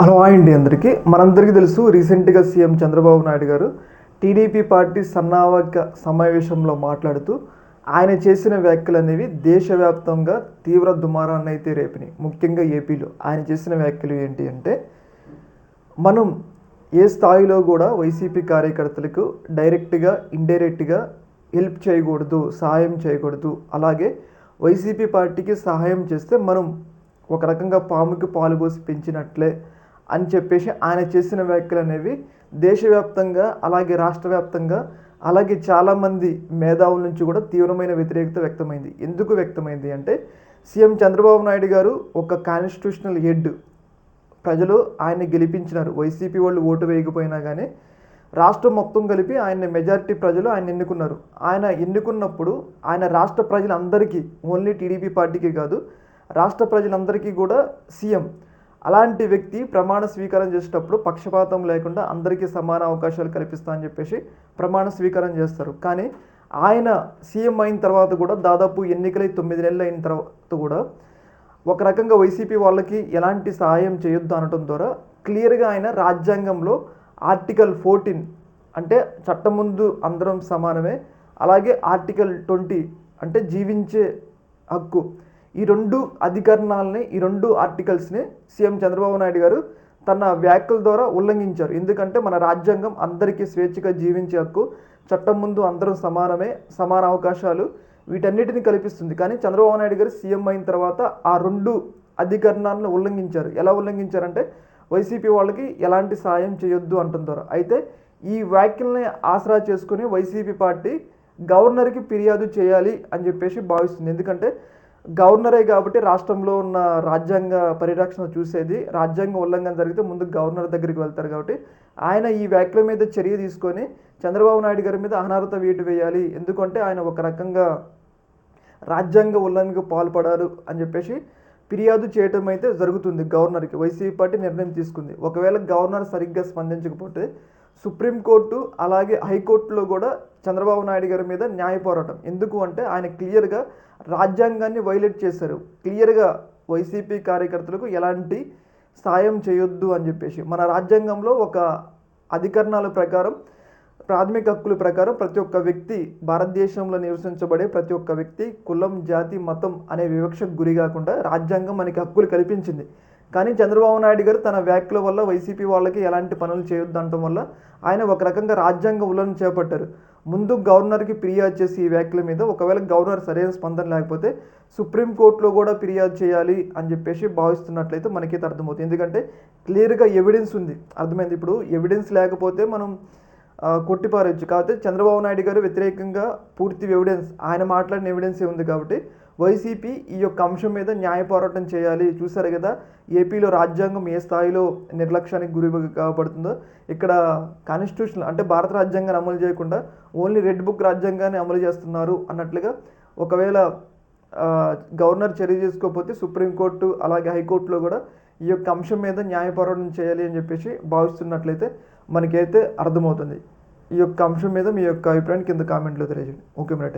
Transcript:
Hello అండి అందరికీ. మనందరికీ తెలుసు రీసెంట్గా సీఎం చంద్రబాబు నాయుడు గారు టీడీపీ పార్టీ సన్నాహక సమావేశంలో మాట్లాడుతూ ఆయన చేసిన వ్యాఖ్యలు అనేవి దేశవ్యాప్తంగా తీవ్ర దుమారాన్ని అయితే రేపినాయి. ముఖ్యంగా ఏపీలో ఆయన చేసిన వ్యాఖ్యలు ఏంటి అంటే మనం ఏ స్థాయిలో కూడా వైసీపీ కార్యకర్తలకు డైరెక్ట్గా ఇండైరెక్ట్గా హెల్ప్ చేయకూడదు సహాయం చేయకూడదు అలాగే వైసీపీ పార్టీకి సహాయం చేస్తే మనం ఒక రకంగా పాముకి పాలు పోసి పెంచినట్లే అని చెప్పేసి ఆయన చేసిన వ్యాఖ్యలు అనేవి దేశవ్యాప్తంగా అలాగే రాష్ట్ర వ్యాప్తంగా అలాగే చాలామంది మేధావుల నుంచి కూడా తీవ్రమైన వ్యతిరేకత వ్యక్తమైంది. ఎందుకు వ్యక్తమైంది అంటే సీఎం చంద్రబాబు నాయుడు గారు ఒక కాన్స్టిట్యూషనల్ హెడ్ ప్రజలు ఆయన్ని గెలిపించినారు. వైసీపీ వాళ్ళు ఓటు వేయకపోయినా కానీ రాష్ట్రం మొత్తం కలిపి ఆయన మెజారిటీ ప్రజలు ఆయన ఎన్నుకున్నారు. ఆయన ఎన్నుకున్నప్పుడు ఆయన రాష్ట్ర ప్రజలందరికీ ఓన్లీ టీడీపీ పార్టీకి కాదు రాష్ట్ర ప్రజలందరికీ కూడా సీఎం అలాంటి వ్యక్తి ప్రమాణ స్వీకారం చేసేటప్పుడు పక్షపాతం లేకుండా అందరికీ సమాన అవకాశాలు కల్పిస్తా అని చెప్పేసి ప్రమాణ స్వీకారం చేస్తారు. కానీ ఆయన సీఎం అయిన తర్వాత కూడా దాదాపు ఎన్నికలై తొమ్మిది నెలలు అయిన తర్వాత కూడా ఒక రకంగా వైసీపీ వాళ్ళకి ఎలాంటి సహాయం చేయొద్దు అనటం ద్వారా క్లియర్గా ఆయన రాజ్యాంగంలో ఆర్టికల్ ఫోర్టీన్ అంటే చట్టం ముందు అందరం సమానమే అలాగే ఆర్టికల్ ట్వంటీ అంటే జీవించే హక్కు ఈ రెండు అధికరణాలని ఈ రెండు ఆర్టికల్స్ని సీఎం చంద్రబాబు నాయుడు గారు తన వ్యాఖ్యల ద్వారా ఉల్లంఘించారు. ఎందుకంటే మన రాజ్యాంగం అందరికీ స్వేచ్ఛగా జీవించే హక్కు చట్టం ముందు అందరం సమానమే సమాన అవకాశాలు వీటన్నిటిని కల్పిస్తుంది. కానీ చంద్రబాబు నాయుడు గారు సీఎం అయిన తర్వాత ఆ రెండు అధికరణాలను ఉల్లంఘించారు. ఎలా ఉల్లంఘించారంటే వైసీపీ వాళ్ళకి ఎలాంటి సాయం చేయొద్దు అంటం ద్వారా. అయితే ఈ వ్యాఖ్యల్ని ఆసరా చేసుకుని వైసీపీ పార్టీ గవర్నర్కి ఫిర్యాదు చేయాలి అని చెప్పేసి భావిస్తుంది. ఎందుకంటే గవర్నరే కాబట్టి రాష్ట్రంలో ఉన్న రాజ్యాంగ పరిరక్షణ చూసేది రాజ్యాంగ ఉల్లంఘన జరిగితే ముందు గవర్నర్ దగ్గరికి వెళ్తారు కాబట్టి ఆయన ఈ వ్యాఖ్యల మీద చర్య తీసుకొని చంద్రబాబు నాయుడు గారి మీద అనర్హత వేటు వేయాలి. ఎందుకంటే ఆయన ఒక రకంగా రాజ్యాంగ ఉల్లంఘనకు పాల్పడారు అని చెప్పేసి ఫిర్యాదు చేయటం అయితే జరుగుతుంది గవర్నర్కి. వైసీపీ పార్టీ నిర్ణయం తీసుకుంది. ఒకవేళ గవర్నర్ సరిగ్గా స్పందించకపోతే సుప్రీంకోర్టు అలాగే హైకోర్టులో కూడా చంద్రబాబు నాయుడు గారి మీద న్యాయ పోరాటం. ఎందుకు అంటే ఆయన క్లియర్గా రాజ్యాంగాన్ని వైలేట్ చేశారు. క్లియర్గా వైసీపీ కార్యకర్తలకు ఎలాంటి సాయం చేయొద్దు అని చెప్పేసి. మన రాజ్యాంగంలో ఒక అధికరణాల ప్రకారం ప్రాథమిక హక్కుల ప్రకారం ప్రతి ఒక్క వ్యక్తి భారతదేశంలో నివసించబడే ప్రతి ఒక్క వ్యక్తి కులం జాతి మతం అనే వివక్షకు గురి కాకుండా రాజ్యాంగం మనకి హక్కులు కల్పించింది. కానీ చంద్రబాబు నాయుడు గారు తన వ్యాఖ్యల వల్ల వైసీపీ వాళ్ళకి ఎలాంటి పనులు చేయొద్దు వల్ల ఆయన ఒక రకంగా రాజ్యాంగ ఉల్లంఘన చేపట్టారు. ముందు గవర్నర్కి ఫిర్యాదు చేసి ఈ వ్యాఖ్యల మీద ఒకవేళ గవర్నర్ సరైన స్పందన లేకపోతే సుప్రీంకోర్టులో కూడా ఫిర్యాదు చేయాలి అని చెప్పేసి భావిస్తున్నట్లయితే మనకైతే అర్థమవుతుంది. ఎందుకంటే క్లియర్గా ఎవిడెన్స్ ఉంది. అర్థమైంది? ఇప్పుడు ఎవిడెన్స్ లేకపోతే మనం ఆ, కొట్టిపారొచ్చు కాకపోతే చంద్రబాబు నాయుడు గారు వ్యతిరేకంగా పూర్తి ఎవిడెన్స్ ఆయన మాట్లాడిన ఎవిడెన్స్ ఉంది కాబట్టి వైసీపీ ఈ యొక్క అంశం మీద న్యాయ పోరాటం చేయాలి. చూసారు కదా ఏపీలో రాజ్యాంగం ఏ స్థాయిలో నిర్లక్ష్యానికి గురి కాబడుతుందో. ఇక్కడ కాన్స్టిట్యూషన్ అంటే భారత రాజ్యాంగాన్ని అమలు చేయకుండా ఓన్లీ రెడ్ బుక్ రాజ్యాంగాన్ని అమలు చేస్తున్నారు అన్నట్లుగా ఒకవేళ గవర్నర్ చర్య చేసుకోకపోతే సుప్రీంకోర్టు అలాగే హైకోర్టులో కూడా ఈ యొక్క అంశం మీద న్యాయ పోరాటం చేయాలి అని చెప్పేసి భావిస్తున్నట్లయితే మనకైతే అర్థమవుతుంది. ఈ యొక్క అంశం మీద మీ యొక్క అభిప్రాయాన్ని కింద కామెంట్లో తెలియజేయండి. ఓకే మరి